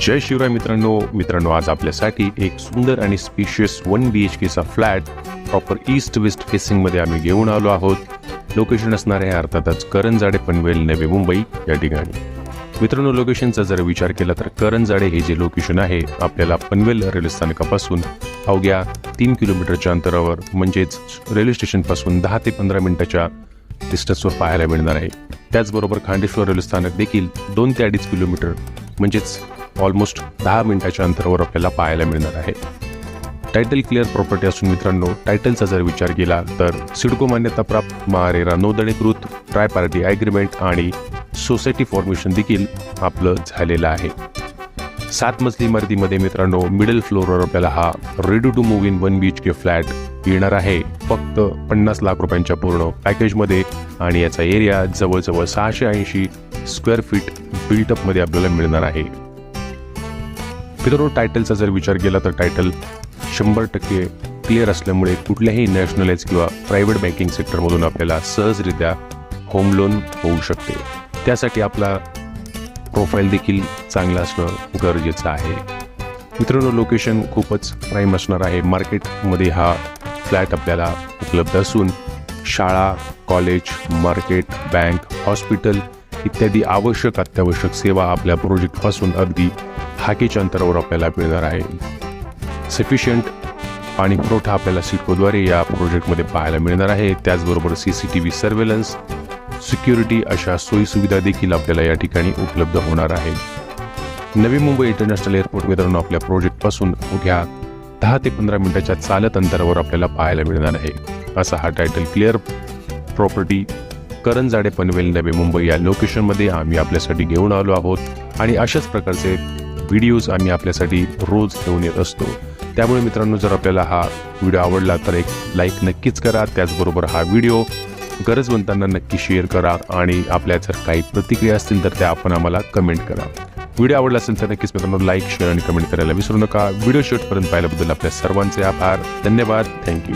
जय शिवराय मित्रांनो. मित्रांनो आज आपल्यासाठी एक सुंदर आणि स्पेशियस वन बी एच केचा फ्लॅट प्रॉपर ईस्ट वेस्ट फेसिंगमध्ये आम्ही घेऊन आलो आहोत. लोकेशन असणार आहे अर्थातच करंजाडे पनवेल नवी मुंबई या ठिकाणी. मित्रांनो लोकेशनचा जर विचार केला तर करंजाडे हे जे लोकेशन आहे आपल्याला पनवेल रेल्वे स्थानकापासून अवघ्या तीन किलोमीटरच्या अंतरावर म्हणजेच रेल्वे स्टेशनपासून दहा ते पंधरा मिनिटाच्या डिस्टन्सवर पाहायला मिळणार आहे. त्याचबरोबर खांडेश्वर रेल्वे स्थानक देखील दोन ते अडीच किलोमीटर म्हणजेच ऑलमोस्ट दहा मिनिटाच्या अंतरावर आपल्याला पाहायला मिळणार आहे. टायटल क्लिअर प्रॉपर्टी असून मित्रांनो टायटलचा जर विचार केला तर सिडको मान्यताप्राप्त महारेरा नोंदणीकृत ट्राय पार्टी ॲग्रीमेंट आणि सोसायटी फॉर्मेशन देखील आपलं झालेलं आहे. सात मजली इमारतीमध्ये मित्रांनो मिडल फ्लोअरवर आपल्याला हा ready to move in one B H K flat येणार आहे. फक्त पन्नास लाख रुपयांच्या पूर्ण पॅकेजमध्ये आणि याचा एरिया जवळजवळ सहाशे ऐंशी स्क्वेअर फीट बिल्टअपमध्ये आपल्याला मिळणार आहे. मित्रांनो टायटलचा जर विचार केला तर टायटल शंभर टक्के क्लिअर असल्यामुळे कुठल्याही नॅशनलाइज किंवा प्रायव्हेट बँकिंग सेक्टरमधून आपल्याला सहजरित्या होम लोन होऊ शकते. त्यासाठी आपला प्रोफाईल देखील चांगला असणं गरजेचं आहे. मित्रांनो लोकेशन खूपच प्राईम असणार आहे. मार्केटमध्ये हा फ्लॅट आपल्याला उपलब्ध असून शाळा कॉलेज मार्केट बँक हॉस्पिटल इत्यादी आवश्यक अत्यावश्यक सेवा आपल्या प्रोजेक्टपासून अगदी हाकेच्या अंतरावर आपल्याला मिळणार आहे. सफिशियंट पाणी पुरवठा आपल्याला सिडकोद्वारे या प्रोजेक्टमध्ये पाहायला मिळणार आहे. त्याचबरोबर C C T V surveillance security अशा सोयीसुविधा देखील आपल्याला या ठिकाणी उपलब्ध होणार आहे. नवी मुंबई इंटरनॅशनल एअरपोर्ट मित्रांनो आपल्या प्रोजेक्टपासून उद्या दहा ते पंधरा मिनिटाच्या चालत अंतरावर आपल्याला पाहायला मिळणार आहे. असा हा title clear property Karanjade Panvel Navi Mumbai या लोकेशनमध्ये आम्ही आपल्यासाठी घेऊन आलो आहोत. आणि अशाच प्रकारचे व्हिडिओज आम्ही आपल्यासाठी रोज घेऊन येत असतो. त्यामुळे मित्रांनो जर आपल्याला हा व्हिडिओ आवडला तर एक लाईक नक्कीच करा. त्याचबरोबर हा व्हिडिओ गरजवंतांना नक्की शेअर करा आणि आपल्या जर काही प्रतिक्रिया असतील तर त्या आपण आम्हाला कमेंट करा. व्हिडिओ आवडला असेल तर नक्कीच मित्रांनो लाईक शेअर आणि कमेंट करायला विसरू नका. व्हिडिओ शेवटपर्यंत पाहिल्याबद्दल आपल्या सर्वांचे आभार. धन्यवाद. थँक्यू